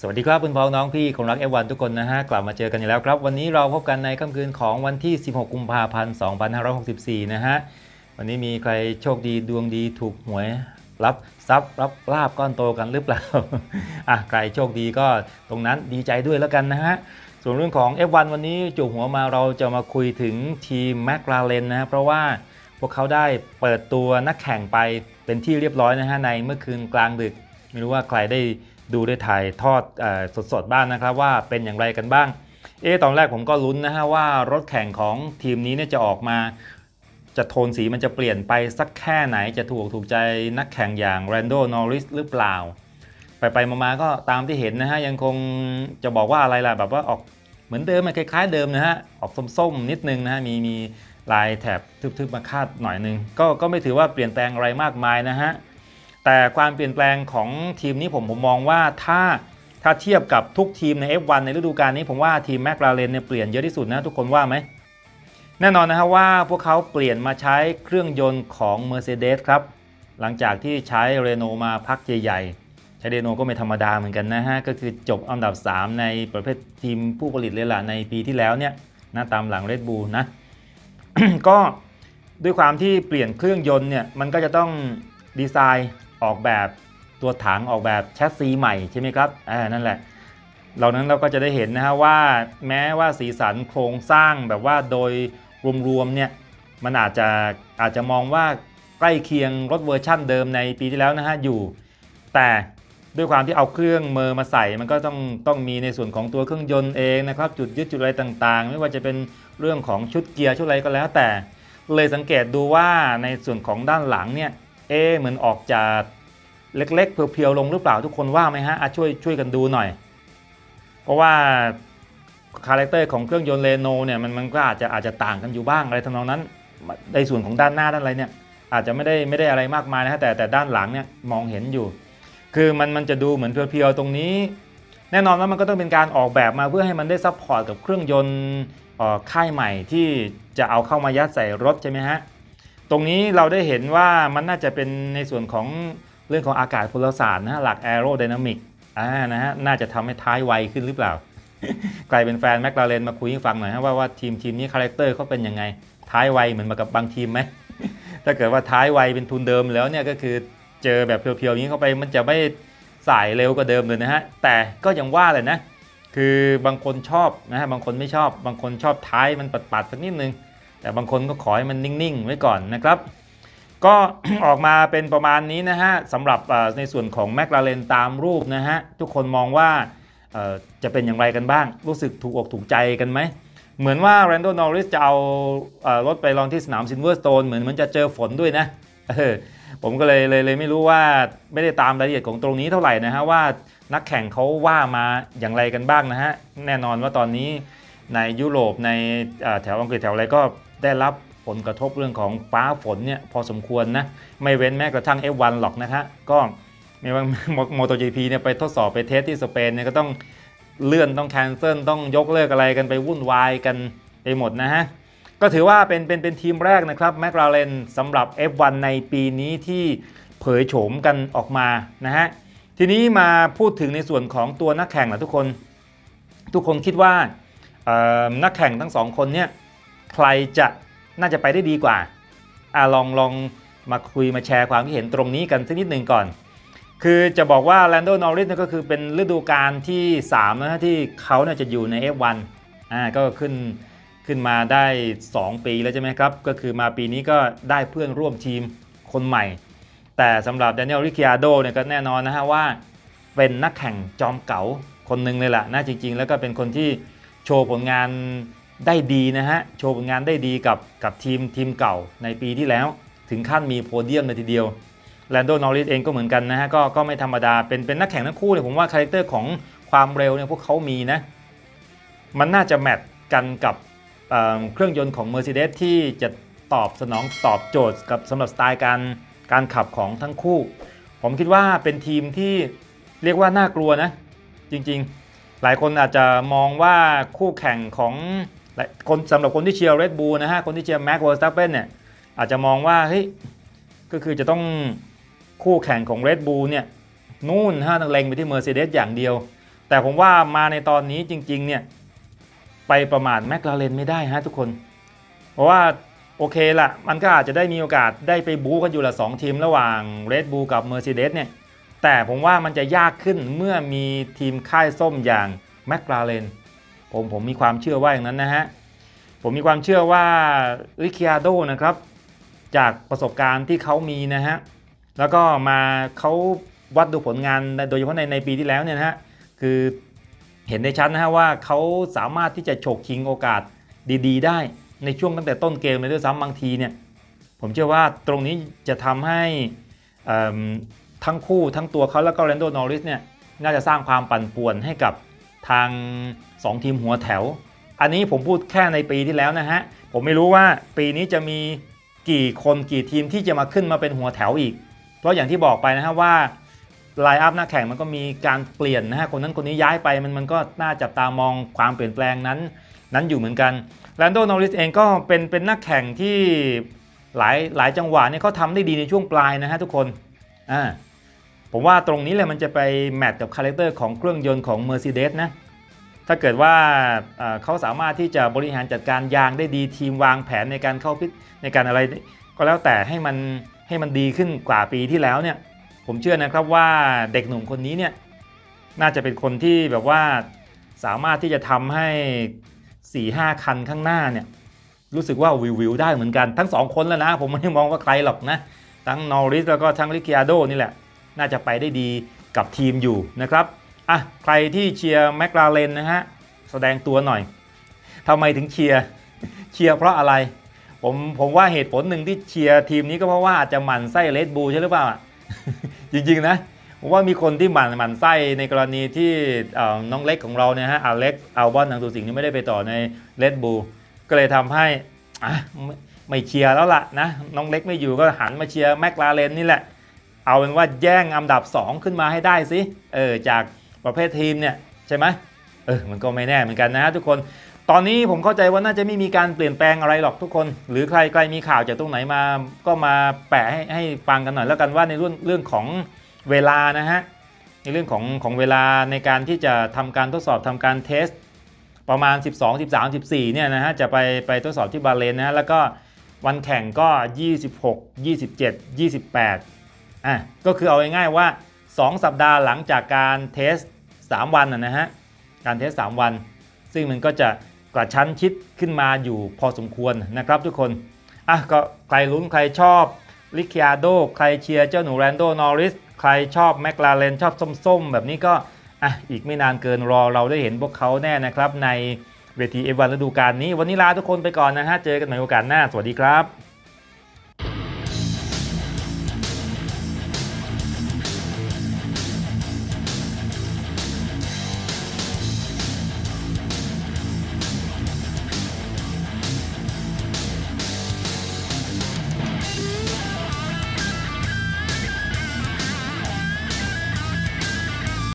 สวัสดีครับคุณพ้องน้องพี่คนรัก F1 ทุกคนนะฮะกลับมาเจอกันอีกแล้วครับ วันนี้เราพบกันในค่ำคืนของวันที่ 16 กุมภาพันธ์ 2564 นะฮะวันนี้มีใครโชคดีดวงดีถูกหวยรับทรัพย์รับลาบก้อนโตกันหรือเปล่าอะใครโชคดีก็ตรงนั้นดีใจด้วยแล้วกันนะฮะส่วนเรื่องของ F1 วันนี้จู่หัวมาเราจะมาคุยถึงทีมแม l a r e n นะฮะเพราะว่าพวกเขาได้เปิดตัวนักแข่งไปเป็นที่เรียบร้อยนะฮะในเมื่อคืนกลางดึก ไม่รู้ว่าใครได้ ดูได้ถ่ายทอดสดๆบ้างนะครับว่าเป็นอย่างไรกันบ้าง เอ๊ะตอนแรกผมก็ลุ้นนะฮะว่ารถแข่งของทีมนี้เนี่ยจะออกมาจะโทนสีมันจะเปลี่ยนไปสักแค่ไหนจะถูกถูกใจนักแข่งอย่างแรนโดนอริสหรือเปล่า ไปไปมาๆก็ตามที่เห็นนะฮะ ยังคงจะบอกว่าอะไรล่ะ แบบว่าออกเหมือนเดิมคล้ายๆเดิมนะฮะ ออกส้มๆ นิดนึงนะฮะ มีมีลายแถบทึบๆมาคาดหน่อยนึง ก็ก็ไม่ถือว่าเปลี่ยนแปลงอะไรมากมายนะฮะ แต่ความเปลี่ยนแปลงของทีมนี้ผมผมมองว่าถ้าถ้าเทียบกับทุกทีมใน F1 ในฤดูกาลนี้ผมว่าทีมแม l a r e n เนี่ยเปลี่ยนเยอะที่สุดนะทุกคนว่าไหมแน่นอนนะครับว่าพวกเขาเปลี่ยนมาใช้เครื่องยนต์ของ Mercedes ครับ หลังจากที่ใช้เรโนมาพักใหญ่ๆใช้เรโนก็ไม่ธรรมดาเหมือนกันนะฮะ ก็คือจบอันดับ 3 ในประเภททีมผู้ผลิตเลยล่ะในปีที่แล้วเนี่ยนะตามหลัง Red Bull นะ ก็ด้วยความที่เปลี่ยนเครื่องยนต์เนี่ยมันก็จะต้องดีไซน์ ออกแบบตัวถังออกแบบแชสซีใหม่ใช่ไหมครับอ่านั่นแหละ เหล่านั้นเราก็จะได้เห็นนะฮะว่าแม้ว่าสีสันโครงสร้างแบบว่าโดยรวมๆเนี่ยมันอาจจะอาจจะมองว่าใกล้เคียงรถเวอร์ชั่นเดิมในปีที่แล้วนะฮะอยู่ แต่ด้วยความที่เอาเครื่องเมอมาใส่ มันก็ต้องต้องมีในส่วนของตัวเครื่องยนต์เองนะครับ จุดยึดจุดอะไรต่างๆ ไม่ว่าจะเป็นเรื่องของชุดเกียร์ชุดอะไรก็แล้วแต่ เลยสังเกตดูว่าในส่วนของด้านหลังเนี่ย เอะเหมือนออกจะเล็กๆเพียวๆลงหรือเปล่าทุกคนว่าไหมฮะอะช่วยช่วยกันดูหน่อย เพราะว่าคาแรคเตอร์ของเครื่องยนต์เรโนเนี่ยมันมันก็อาจจะอาจจะต่างกันอยู่บ้างอะไรทำนองนั้นในส่วนของด้านหน้าด้านอะไรเนี่ยอาจจะไม่ได้ไม่ได้อะไรมากมายนะฮะแต่แต่ด้านหลังเนี่ยมองเห็นอยู่ คือมันมันจะดูเหมือนเพียวๆตรงนี้ แน่นอนว่ามันก็ต้องเป็นการออกแบบมาเพื่อให้มันได้ซัพพอร์ตกับเครื่องยนต์ค่ายใหม่ที่จะเอาเข้ามายัดใส่รถใช่ไหมฮะ ตรงนี้เราได้เห็นว่ามันน่าจะเป็นในส่วนของเรื่องของอากาศพลศาสตร์นะหลักแอโรไดนามิกอ่านะฮะน่าจะทำให้ท้ายไวขึ้นหรือเปล่าใครเป็นแฟนแม l a r e n มาคุยให้ฟังหน่อยฮะว่าว่าทีมทีมนี้คาแรคเตอร์เขาเป็นยังไง ท้ายไวเหมือนมากับบางทีมไหมถ้าเกิดว่าท้ายไวเป็นทุนเดิมแล้วเนี่ยก็คือเจอแบบเพียวๆอย่างนี้เข้าไปมันจะไม่สายเร็วกว่าเดิมเลยนะฮะแต่ก็ยังว่าเลยนะ คือบางคนชอบนะฮะบางคนไม่ชอบ บางคนชอบท้ายมันปัดๆสักนิดนึง แต่บางคนก็ขอให้มันนิ่งๆ ไว้ก่อนนะครับ ก็ออกมาเป็นประมาณนี้นะฮะสำหรับในส่วนของแม l a r e n ตามรูปนะฮะ ทุกคนมองว่าจะเป็นอย่างไรกันบ้าง รู้สึกถูกอกถูกใจกันไหม เหมือนว่าแรนโดนอริสจะเอารถไปลองที่สนามซินเวอร์สโตนเหมือนมันจะเจอฝนด้วยนะเออผมก็เลยเลยเลยไม่รู้ว่าไม่ได้ตามรายละเอียดของตรงนี้เท่าไหร่นะฮะว่านักแข่งเขาว่ามาอย่างไรกันบ้างนะฮะ แน่นอนว่าตอนนี้ในยุโรปในแถวอังกฤษแถวอะไรก็ ได้รับผลกระทบเรื่องของฟ้าฝนเนี่ยพอสมควรนะ ไม่เว้นแม้กระทั่ง F1 หรอกนะฮะก็ไม่ว่าโมโต GP เนี่ยไปทดสอบไปเทสที่สเปนเนี่ยก็ต้องเลื่อนต้องแคนเซิลต้องยกเลิกอะไรกันไปวุ่นวายกันไปหมดนะฮะ ก็ถือว่าเป็นเป็นเป็นทีมแรกนะครับแม l a r e n สำหรับ F1 ในปีนี้ที่เผยโฉมกันออกมานะฮะ ทีนี้มาพูดถึงในส่วนของตัวนักแข่งละทุกคน ทุกคนคิดว่านักแข่งทั้งสองคนเนี่ย ใครจะน่าจะไปได้ดีกว่าอะลองลองมาคุยมาแชร์ความคิดเห็นตรงนี้กันสักนิดหนึ่งก่อน คือจะบอกว่าแลนโดนอริสก็คือเป็นฤดูกาลที่3นะฮะที่เขาเนี่ยจะอยู่ใน F1 อ่าก็ขึ้นขึ้นมาได้ 2 ปีแล้วใช่ไหมครับ ก็คือมาปีนี้ก็ได้เพื่อนร่วมทีมคนใหม่ แต่สำหรับ d ด n น e l ริค i าโดเนี่ยก็แน่นอนนะฮะว่า เป็นนักแข่งจอมเก๋าคนหนึ่งเลยล่ะนะจริง ๆ แล้วก็เป็นคนที่โชว์ผลงาน ได้ดีนะฮะ โชว์ผลงานได้ดีกับกับทีมทีมเก่าในปีที่แล้ว ถึงขั้นมีโพเดียมเลยทีเดียวแลนโดนอริสเองก็เหมือนกันนะฮะก็ก็ไม่ธรรมดาเป็นเป็นนักแข่งทั้งคู่เลยผมว่าคาแรคเตอร์ของความเร็วเนี่ยพวกเขามีนะ มันน่าจะแมทกันกับเเครื่องยนต์ของ Mercedes ที่จะตอบสนองตอบโจทย์กับสำหรับสไตล์การการขับของทั้งคู่ ผมคิดว่าเป็นทีมที่เรียกว่าน่ากลัวนะ จริงๆ หลายคนอาจจะมองว่าคู่แข่งของ หลายคนสำหรับคนที่เชียร์ Red Bull นะฮะ คนที่เชียร์ Max Verstappen เนี่ยอาจจะมองว่าเฮ้ยก็คือจะต้องคู่แข่งของ Red Bull เนี่ยนู่นฮะต้องเล็งไปที่ Mercedes อย่างเดียว แต่ผมว่ามาในตอนนี้จริงๆเนี่ยไปประมาทแมคลาเรนไม่ได้ฮะทุกคน เพราะว่าโอเคละมันก็อาจจะได้มีโอกาสได้ไปบู๊กันอยู่ละสองทีมระหว่าง Red Bull กับ Mercedes เนี่ย แต่ผมว่ามันจะยากขึ้นเมื่อมีทีมค่ายส้มอย่างแมคลาเรน ผมผมมีความเชื่อว่าอย่างนั้นนะฮะ ผมมีความเชื่อว่าริค i าโดนะครับ จากประสบการณ์ที่เขามีนะฮะ แล้วก็มาเขาวัดดูผลงานโดยเฉพาะในในปีที่แล้วเนี่ยนะฮะ คือเห็นได้ชัดนะฮะว่าเขาสามารถที่จะฉกชิงโอกาสดี ๆ ได้ในช่วงตั้งแต่ต้นเกมเลยด้วยซ้ำบางทีเนี่ยผมเชื่อว่าตรงนี้จะทำให้ทั้งคู่ทั้งตัวเขาแล้วก็แรนโดนอริสเนี่ยน่าจะสร้างความปั่นป่วนให้กับ ทาง 2 ทีมหัวแถว อันนี้ผมพูดแค่ในปีที่แล้วนะฮะ ผมไม่รู้ว่าปีนี้จะมีกี่คนกี่ทีมที่จะมาขึ้นมาเป็นหัวแถวอีก เพราะอย่างที่บอกไปนะฮะว่าไลน์อัพหน้าแข่งมันก็มีการเปลี่ยนนะฮะคนนั้นคนนี้ย้ายไปมันมันก็น่าจับตามองความเปลี่ยนแปลงนั้น นั้นอยู่เหมือนกันแลนโดนอริสเองก็เป็นเป็นนักแข่งที่หลายหลายจังหวะเนี่ยเขาทำได้ดีในช่วงปลายนะฮะทุกคนอ่า ผมว่าตรงนี้แหละมันจะไปแมทกับคาแรคเตอร์ของเครื่องยนต์ของ Mercedes นะ ถ้าเกิดว่าเขาสามารถที่จะบริหารจัดการยางได้ดีทีมวางแผนในการเข้าพิษในการอะไรก็แล้วแต่ให้มันให้มันดีขึ้นกว่าปีที่แล้วเนี่ย ผมเชื่อนะครับว่าเด็กหนุ่มคนนี้เนี่ยน่าจะเป็นคนที่แบบว่าสามารถที่จะทำให้ 4-5 คันข้างหน้าเนี่ยรู้สึกว่าวิววิวได้เหมือนกันทั้งสองคนแล้วนะ ผมไม่ได้มองว่าใครหรอกนะ ทั้งนอริสแล้วก็ทั้งริกิอาโดนี่แหละ น่าจะไปได้ดีกับทีมอยู่นะครับอะใครที่เชียร์แมคลาเรนนะฮะแสดงตัวหน่อยทำไมถึงเชียร์เชียร์เพราะอะไร ผมผมว่าเหตุผลหนึ่งที่เชียร์ทีมนี้ก็เพราะว่าอาจจะหมั่นไส้เลดบูใช่หรือเปล่าอะจริงๆนะผมว่ามีคนที่หมั่นหมั่นไส้ในกรณีที่น้องเล็กของเราเนี่ยฮะอเล็กอัลบอนทางสุสิงห์นี่ไม่ได้ไปต่อในเลดบูก็เลยทำให้อะไม่เชียร์แล้วล่ะนะน้องเล็กไม่อยู่ก็หันมาเชียร์แมคลาเรนนี่แหละ เอาเป็นว่าแย่งอันดับ 2 ขึ้นมาให้ได้สิเออจากประเภททีมเนี่ยใช่ไหมเออมันก็ไม่แน่เหมือนกันนะทุกคนตอนนี้ผมเข้าใจว่าน่าจะไม่มีการเปลี่ยนแปลงอะไรหรอกทุกคน หรือใครใครมีข่าวจากตรงไหนมาก็มาแปะให้ให้ฟังกันหน่อยแล้วกันว่าในเรื่องเรื่องของเวลานะฮะในเรื่องของของเวลาในการที่จะทำการทดสอบทำการเทสประมาณ 12 13 14เนี่ยนะฮะจะไปไปทดสอบที่บาเรนนะะแล้วก็วันแข่งก็ 26 27 28 อะก็คือเอาง่ายๆว่า 2 สัปดาห์หลังจากการเทส 3 วันนะฮะการเทส 3 วัน ซึ่งมันก็จะกระชั้นชิดขึ้นมาอยู่พอสมควรนะครับทุกคนอะก็ใครลุ้นใครชอบลิคิอาโดใครเชียร์เจ้าหนูแรนโดนอริสใครชอบแมคลาเรนชอบส้มๆ แบบนี้ก็อะอีกไม่นานเกินรอเราได้เห็นพวกเขาแน่นะครับในเวทีเอวันฤดูกาลนี้ วันนี้ลาทุกคนไปก่อนนะฮะ เจอกันใหม่โอกาสหน้า สวัสดีครับ